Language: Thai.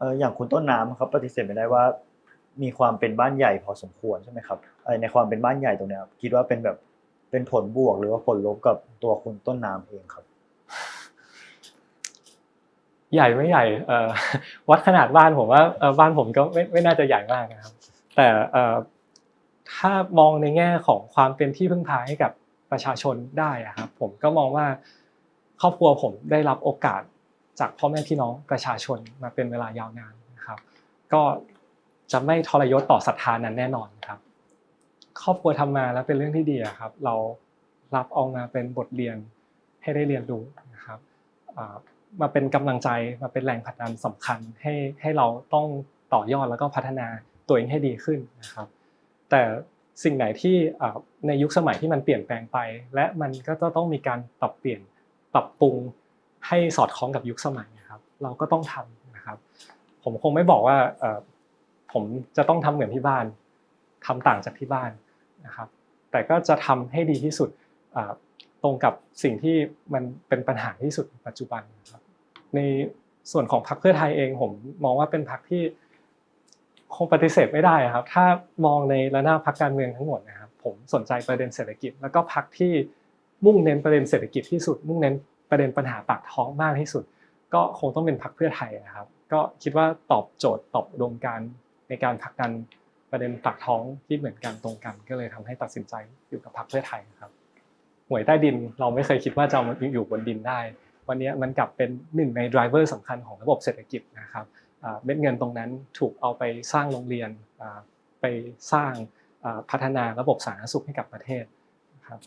เอออย่างคุณต้นน้ำครับปฏิเสธไม่ได้ว่า มีความเป็นบ้านใหญ่พอสมควรใช่ไหมครับในความเป็นบ้านใหญ่ตรงนี้ครับคิดว่าเป็นแบบเป็นผลบวกหรือว่าผลลบกับตัวคุณต้นน้ำเองครับ ใหญ่ไม่ใหญ่เอ่อวัดขนาดบ้านผมว่าบ้านผมก็ไม่ไม่น่าจะใหญ่มากนะครับ แต่เอ่อถ้ามองในแง่ของความเป็นที่พึ่งพาให้กับประชาชนได้อะครับผมก็มองว่าครอบครัวผมได้รับโอกาส จากพ่อแม่พี่น้องประชาชนมาเป็นเวลายาวนานนะครับ ก็จะไม่ทรยศต่อศรัทธานั้นแน่นอนครับ ครอบครัวทำมาแล้วเป็นเรื่องที่ดีครับ เรารับเอามาเป็นบทเรียนให้ได้เรียนรู้นะครับมาเป็นกำลังใจมาเป็นแรงผลักดันสำคัญให้ให้เราต้องต่อยอดแล้วก็พัฒนาตัวเองให้ดีขึ้นนะครับ แต่สิ่งไหนที่ในยุคสมัยที่มันเปลี่ยนแปลงไป และมันก็จะต้องมีการปรับเปลี่ยนปรับปรุง ให้สอดคล้องกับยุคสมัยนะครับ เราก็ต้องทำนะครับ ผมคงไม่บอกว่าผมจะต้องทำเหมือนที่บ้านทำต่างจากที่บ้านนะครับ แต่ก็จะทำให้ดีที่สุดตรงกับสิ่งที่มันเป็นปัญหาที่สุดปัจจุบันนะครับ ในส่วนของพรรคเพื่อไทยเองผมมองว่าเป็นพรรคที่คงปฏิเสธไม่ได้อะครับ ถ้ามองในระนาบพรรคการเมืองทั้งหมดนะครับ ผมสนใจประเด็นเศรษฐกิจ แล้วก็พรรคที่มุ่งเน้นประเด็นเศรษฐกิจที่สุด มุ่งเน้น ประเด็นปัญหาปากท้องมากที่สุด ก็คงต้องเป็นพรรคเพื่อไทยนะครับ ก็คิดว่าตอบโจทย์ตอบอุดมการในการผลักดันประเด็นปากท้องที่เหมือนกันตรงกัน ก็เลยทำให้ตัดสินใจอยู่กับพรรคเพื่อไทยครับหวยใต้ดินเราไม่เคยคิดว่าจะอามาอยู่บนดินได้ วันนี้มันกลับเป็นหนึ่งใน driver สำคัญของระบบเศรษฐกิจนะครับเม็ดเงินตรงนั้นถูกเอาไปสร้างโรงเรียนไปสร้างพัฒนาระบบสาธารณสุขให้กับประเทศนะครับ